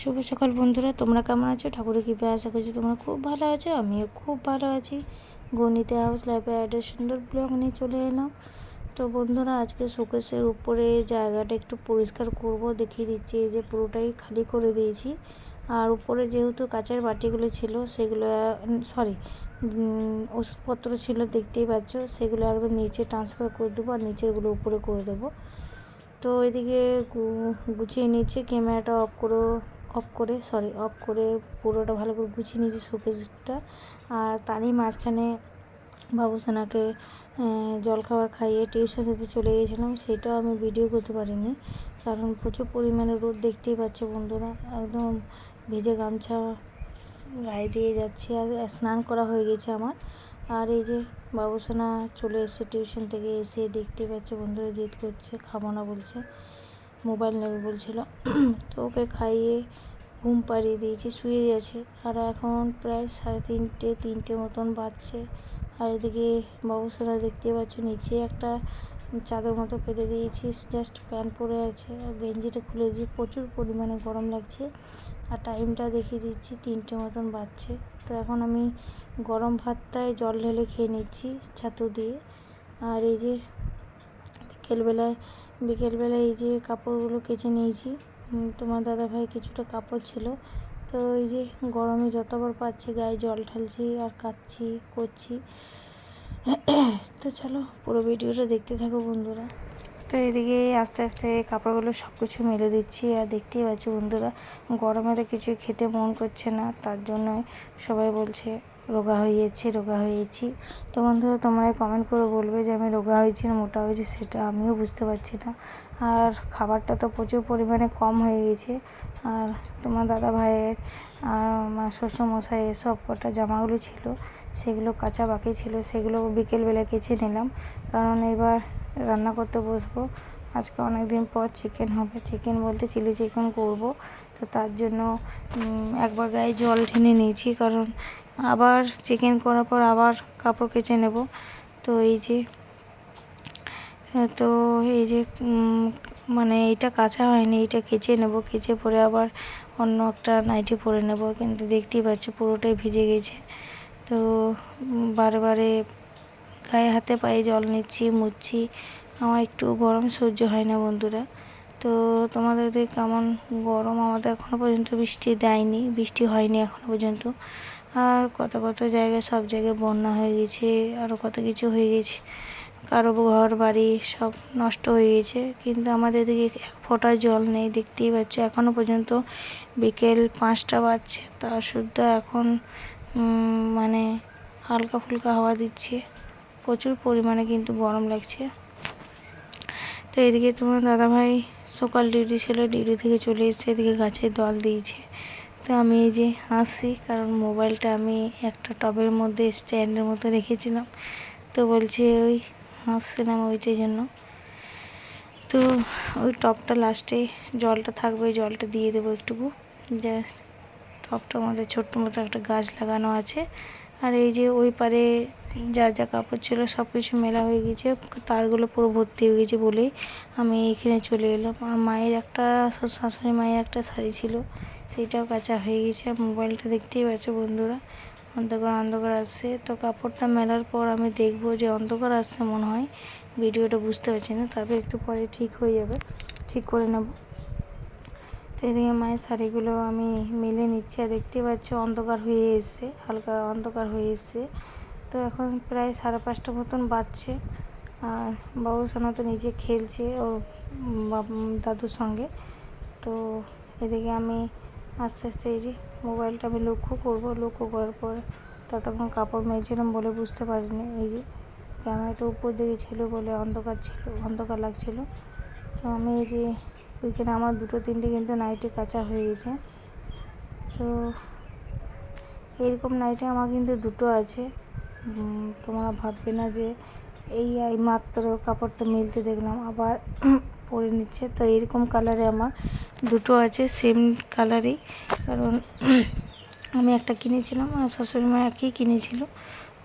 শুভ সকাল বন্ধুরা, তোমরা কেমন আছো? ঠাকুরের কৃপায় আশা করছি তোমরা খুব ভালো আছো, আমিও খুব ভালো আছি। গণিতে হাউস লাইফে একটা সুন্দর ব্লগ নিয়ে চলে এলাম। তো বন্ধুরা, আজকে শোকেসের উপরে জায়গাটা একটু পরিষ্কার করব, দেখিয়ে দিচ্ছি, এই যে পুরোটাই খালি করে দিয়েছি। আর উপরে যেহেতু কাঁচের বাটিগুলো ছিল, সেগুলো সরি ওষুধপত্র ছিল, দেখতেই পাচ্ছ, সেগুলো একদম নিচে ট্রান্সফার করে দেবো আর নিচেরগুলো উপরে করে দেবো। তো এদিকে গুছিয়ে নিচ্ছে ক্যামেরাটা অফ করে। অফ করে সরি অফ করে পুরোটা ভালো করে গুছিয়ে নিয়েছি শোকেসটা আর তারই মাঝখানে বাবুসোনাকে জলখাবার খাইয়ে টিউশন দিতে চলে গিয়েছিলাম, সেটাও আমি ভিডিও করতে পারিনি। কারণ প্রচুর পরিমাণে রোদ দেখতেই পাচ্ছে বন্ধুরা, একদম ভেজে গামছা গায়ে দিয়ে যাচ্ছি, আর স্নান করা হয়ে গেছে আমার। আর এই যে বাবুসোনা চলে এসছে টিউশন থেকে, এসে দেখতে পাচ্ছে বন্ধুরা জেদ করছে, খাব না বলছে। মোবাইল নেবে বলছিল। তো ওকে খাইয়ে ঘুম পাড়িয়ে দিয়েছি, শুয়ে গেছে আর এখন প্রায় সাড়ে তিনটে তিনটে মতন বাজছে। আর এদিকে বাবুসোনা দেখতে পাচ্ছ, নিচে একটা চাদর মতো পেতে দিয়েছি জাস্ট প্যান্ট পরে আছে। আর গেঞ্জিটা খুলে দিয়েছি, প্রচুর পরিমাণে গরম লাগছে। আর টাইমটা দেখিয়ে দিচ্ছি, তিনটে মতন বাজছে। তো এখন আমি গরম ভাতটায় জল ঢেলে খেয়ে নিচ্ছি ছাতু দিয়ে। আর এই যে বিকেলবেলায় বিকেলবেলায় এই যে কাপড়গুলো কেচে নিয়েছি। তোমার দাদাভাই কিছুটা কাপড় ছিল। তো এই যে গরমে যতবার পাচ্ছি গায়ে জল ঢালছি আর কাচ্ছি করছি। তো চলো পুরো ভিডিওটা দেখতে থাকো বন্ধুরা। তো এদিকে আস্তে আস্তে কাপড়গুলো সব কিছু মেলে দিচ্ছি আর দেখতেই পাচ্ছি বন্ধুরা, গরমে তো কিছু খেতে মন করছে না, তার জন্য সবাই বলছে রোগা হয়ে যাচ্ছি, রোগা হয়ে যাচ্ছি। তো বন্ধুরা তোমরা কমেন্ট করে বলবে যে আমি রোগা হয়েছি না, মোটা হয়েছি, সেটা আমিও বুঝতে পারছি না। আর খাবারটা তো প্রচুর পরিমাণে কম হয়ে গেছে। আর তোমার দাদা ভাইয়ের, আর আমার শ্বশুরমশাইয়ের সব কটা জামাগুলো ছিল, সেগুলো কাঁচা বাকি ছিল, সেগুলো বিকেলবেলা কেচে নিলাম। কারণ এবার রান্না করতে বসবো আজকে অনেক দিন পর চিকেন হবে। চিকেন বলতে চিলি চিকেন করব। তো তার জন্য একবার গায়ে জল ঢেনে নিয়েছি। কারণ আবার চিকেন করার পর আবার কাপড় কেচে নেব। তো এই যে, তো এই যে মানে এইটা কাঁচা হয়নি, এইটা কেচে নেব। কেচে পরে আবার অন্য একটা নাইটি পরে নেব। কিন্তু দেখতেই পাচ্ছি পুরোটাই ভিজে গেছে। তো বারে বারে গায়ে হাতে পায়ে জল নিচ্ছি মুছছি আমার একটু গরম সহ্য হয় না বন্ধুরা। তো তোমাদের কেমন গরম? আমাদের এখনও পর্যন্ত বৃষ্টি দেয়নি, বৃষ্টি হয়নি এখনও পর্যন্ত। আর কত কত জায়গায়, সব জায়গায় বন্যা হয়ে গেছে আরও কত কিছু হয়ে গেছে। কারও ঘর বাড়ি সব নষ্ট হয়ে গেছে। কিন্তু আমাদের দিকে এক ফোঁটা জল নেই, দেখতেই পাচ্ছ। এখনও পর্যন্ত বিকেল পাঁচটা বাজছে, তা শুদ্ধ এখন মানে হালকা ফুলকা হাওয়া দিচ্ছে। প্রচুর পরিমাণে কিন্তু গরম লাগছে। তো এদিকে তোমার দাদাভাই সকাল ডিউটি ছিল ডিউটি থেকে চলে এসছে, এদিকে গাছের দল দিয়েছে। তো আমি এই যে হাসি, কারণ মোবাইলটা আমি একটা টবের মধ্যে স্ট্যান্ডের মতো রেখেছিলাম। তো বলছে ওই হাসছিলাম ওইটার জন্য। তো ওই টপটা লাস্টে জলটা থাকবে জলটা দিয়ে দেবো একটুকু। জাস্ট টপটার মধ্যে ছোট্ট মতো একটা গাছ লাগানো আছে। আর এই যে ওই পারে যা যা কাপড় ছিল সব কিছু মেলা হয়ে গেছে, তারগুলো পুরো ভর্তি হয়ে গেছে বলেই আমি এখানে চলে এলাম। আর মায়ের একটা শাশুড়ি মায়ের একটা শাড়ি ছিল, সেইটাও কাঁচা হয়ে গেছে। মোবাইলটা দেখতেই পাচ্ছ বন্ধুরা, অন্ধকার অন্ধকার আসছে। তো কাপড়টা মেলার পর আমি দেখব যে অন্ধকার আসছে মনে হয়। ভিডিওটা বুঝতে পারছি না, তারপর একটু পরে ঠিক হয়ে যাবে, ঠিক করে নেব। তো এদিকে মায়ের শাড়িগুলো আমি মেলে নিচ্ছি, আর দেখতে পাচ্ছ অন্ধকার হয়ে এসছে, হালকা অন্ধকার হয়ে এসছে। তো এখন প্রায় সাড়ে পাঁচটা মতন বাজছে। আর বাবু সোনা তো নিজে খেলছে ওর দাদুর সঙ্গে। তো এদিকে আমি আস্তে আস্তে এই যে মোবাইলটা আমি লক্ষ্য করব। লক্ষ্য করার পর ততক্ষণ কাপড় মেয়েছিলাম বলে বুঝতে পারিনি। এই যে ক্যামেরাটা উপর দিকে ছিল বলে অন্ধকার ছিল, অন্ধকার লাগছিল। তো আমি এই যে ওইখানে আমার দুটো তিনটে কিন্তু নাইটি কাঁচা হয়ে গেছে। তো এরকম নাইটি আমার কিন্তু দুটো আছে। তোমরা ভাববে না যে এই মাত্র কাপড়টা মিলতে দেখলাম, আবার পরে নিচ্ছে। তো এরকম কালারে আমার দুটো আছে সেম কালারই কারণ আমি একটা কিনেছিলাম, আর শাশুড়ি মা একই কিনেছিল।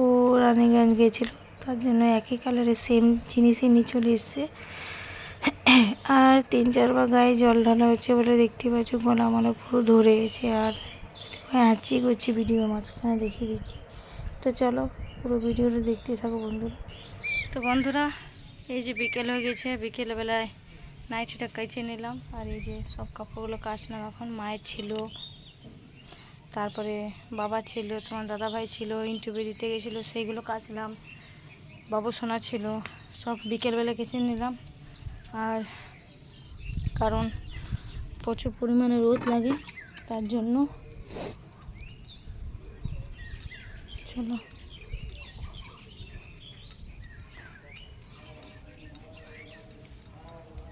ও রানীগঞ্জ গিয়েছিল, তার জন্য একই কালারের সেম জিনিসই নিয়ে চলে এসছে। আর তিন চারবার গায়ে জল ঢালা হচ্ছে বলে দেখতে পাচ্ছ, গলা মানে পুরো ধরে গেছে। আর হাঁচি করছি ভিডিও মাঝখানে দেখিয়ে দিচ্ছি। তো চলো পুরো ভিডিওটা দেখতে থাকো বন্ধুরা। তো বন্ধুরা, এই যে বিকেল হয়ে গেছে, বিকেলবেলায় নাইটিটা কেচে নিলাম, আর এই যে সব কাপড়গুলো কাচলাম। এখন মায়ের ছিল, তারপরে বাবা ছিল, তোমার দাদা ভাই ছিল ইন্টারভিউ দিতে গেছিল, সেইগুলো কাচলাম। বাবু, সোনা ছিল, সব বিকেলবেলা কেচে নিলাম। আর কারণ প্রচুর পরিমাণে রোদ লাগে, তার জন্য চলো।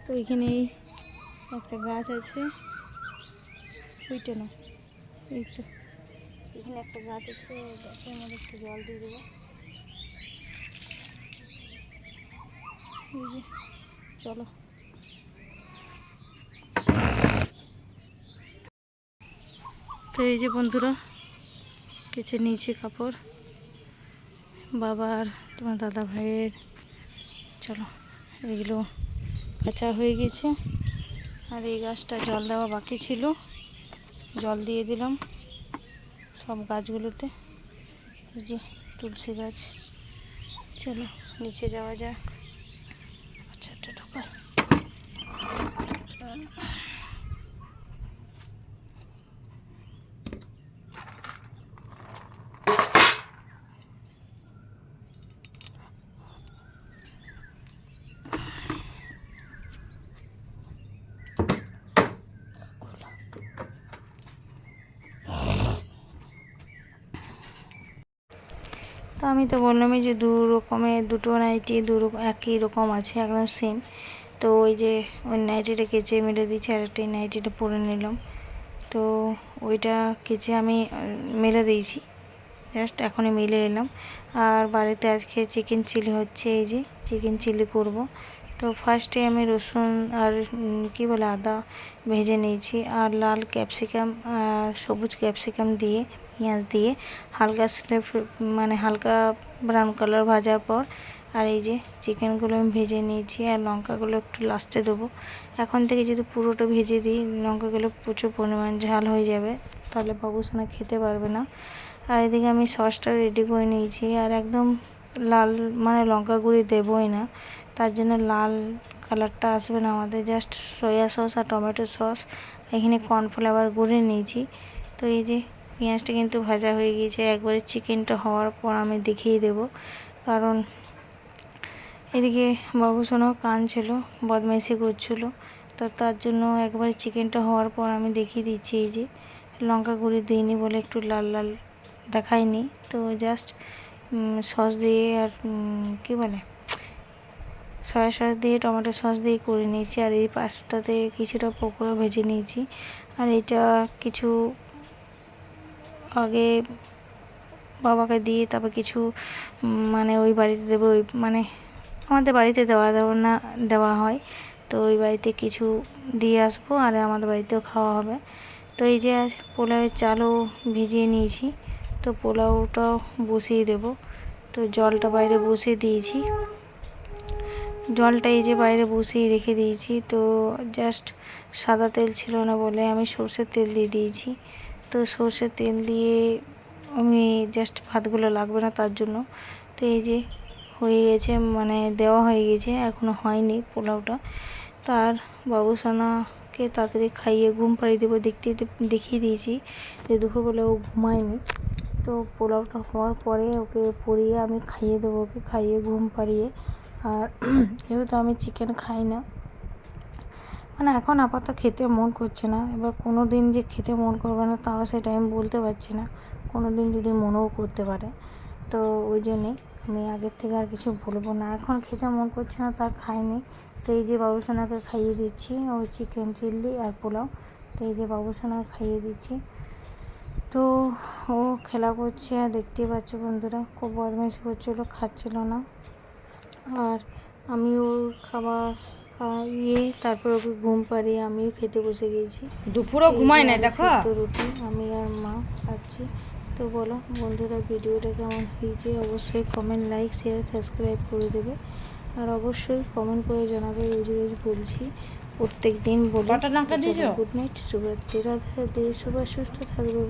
তো এখানে এই একটা গাছ আছে। ওইটা না, এই তো। এখানে একটা গাছ আছে গাছের মধ্যে একটু জল দিয়ে দেবো। চলো। তো এই যে বন্ধুরা কেচে নিয়েছি কাপড়। বাবার তোমার দাদা ভাইয়ের, চলো, এগুলো কাঁচা হয়ে গেছে। আর এই গাছটা জল দেওয়া বাকি ছিল। জল দিয়ে দিলাম সব গাছগুলোতে। যে তুলসী গাছ। চলো, নিচে যাওয়া যাক। তো আমি তো বললামই যে দু রকমের দুটো নাইটি দু একই রকম আছে, একদম সেম তো ওই যে ওই নাইটিটা কেচে মেরে দিয়েছি, আর একটা নাইটিটা পরে নিলাম। তো ওইটা কেচে আমি মেলে দিয়েছি। জাস্ট এখনই মেলে এলাম। আর বাড়িতে আজকে চিকেন চিলি হচ্ছে, এই যে চিকেন চিলি করব। তো ফার্স্টে আমি রসুন আর কি বলে, আদা ভেজে নিয়েছি, আর লাল ক্যাপসিকাম আর সবুজ ক্যাপসিকাম দিয়ে পেঁয়াজ দিয়ে হালকা স্লেফ মানে হালকা ব্রাউন কালার ভাজার পর আর এই যে চিকেনগুলো আমি ভেজে নিয়েছি আর লঙ্কাগুলো একটু লাস্টে দেবো। এখন থেকে যদি পুরোটা ভেজে দিই, লঙ্কাগুলো প্রচুর পরিমাণ ঝাল হয়ে যাবে, তাহলে বাবুসোনা খেতে পারবে না। আর এদিকে আমি সসটা রেডি করে নিয়েছি আর একদম লাল মানে লঙ্কা গুঁড়ি দেবই না, তার জন্য লাল কালারটা আসবে না। আমাদের জাস্ট সয়া সস আর টমেটো সস এখানে কর্নফ্লাওয়ার গুঁড়ে নিয়েছি। তো এই যে পেঁয়াজটা কিন্তু ভাজা হয়ে গিয়েছে। একবারে চিকেনটা হওয়ার পর আমি দেখিয়ে দেব। কারণ এদিকে বাবুসোনাও কাঁদছিল বদমাইশি করছিল। তো তার জন্য একবারে চিকেনটা হওয়ার পর আমি দেখিয়ে দিচ্ছি এই যে, লঙ্কা গুঁড়ি দিইনি বলে একটু লাল লাল দেখায়নি। তো জাস্ট সস দিয়ে আর কী বলে, সয়া সস দিয়ে, টমেটো সস দিয়ে করে নিয়েছি। আর এই পাস্তাতে কিছুটা পকোড়া ভেজে নিয়েছি। আর এটা কিছু আগে বাবাকে দিয়ে তারপর কিছু মানে ওই বাড়িতে দেবো, ওই মানে আমাদের বাড়িতে দেওয়া দেওয়া না, দেওয়া হয়। তো ওই বাড়িতে কিছু দিয়ে আসব আর আমাদের বাড়িতেও খাওয়া হবে। তো এই যে পোলাওয়ের চালও ভিজিয়ে নিয়েছি। তো পোলাওটাও বসিয়ে দেব। তো জলটা বাইরে বসিয়ে দিয়েছি। জলটা এই যে বাইরে বসিয়ে রেখে দিয়েছি। তো জাস্ট সাদা তেল ছিল না বলে আমি সর্ষের তেল দিয়ে দিয়েছি। তো সর্ষের তেল দিয়ে আমি জাস্ট ভাতগুলো লাগবে না তার জন্য। তো এই যে হয়ে গেছে মানে দেওয়া হয়ে গেছে এখনও হয়নি পোলাওটা। তার বাবুসানাকে তাড়াতাড়ি খাইয়ে ঘুম পাড়িয়ে দেবো, দেখতে দেখিয়ে দিয়েছি যে দুপুরবেলা ও ঘুমায়নি। তো পোলাওটা হওয়ার পরে ওকে পরিয়ে আমি খাইয়ে দেবো, ওকে খাইয়ে ঘুম পাড়িয়ে। আর যেহেতু আমি চিকেন খাই না মানে এখন আপাতত খেতে মন করছে না। এবার কোনো দিন যে খেতে মন করবে না, তাও সেটা আমি বলতে পারছি না। কোনো দিন যদি মনেও করতে পারে। তো ওই জন্যে আমি আগের থেকে আর কিছু বলব না। এখন খেতে মন করছে না, তা খাইনি। তো এই যে বাবুসোনাকে খাইয়ে দিচ্ছি ওই চিকেন চিল্লি আর পোলাও। তো এই যে বাবুসোনাকে খাইয়ে দিচ্ছি। তো ও খেলা করছে, আর দেখতেই পাচ্ছ বন্ধুরা, খুব বদমাইশি করছিল, খাচ্ছিল না। আর আমিও খাবার খাইয়ে তারপর ওকে ঘুম পাড়িয়ে আমিও খেতে বসে গিয়েছি দুপুরও ঘুমায় না দেখো? রুটি আমি আর মা খাচ্ছি। তো বলো বন্ধুরা ভিডিওটা কেমন হয়েছে? অবশ্যই কমেন্ট লাইক শেয়ার সাবস্ক্রাইব করে দেবে। আর অবশ্যই কমেন্ট করে জানাবে রোজ রোজ বলছি। প্রত্যেক দিন বলি? গুড নাইট শুভরাত্রি রাধে রাধে সবাই সুস্থ থাকবে।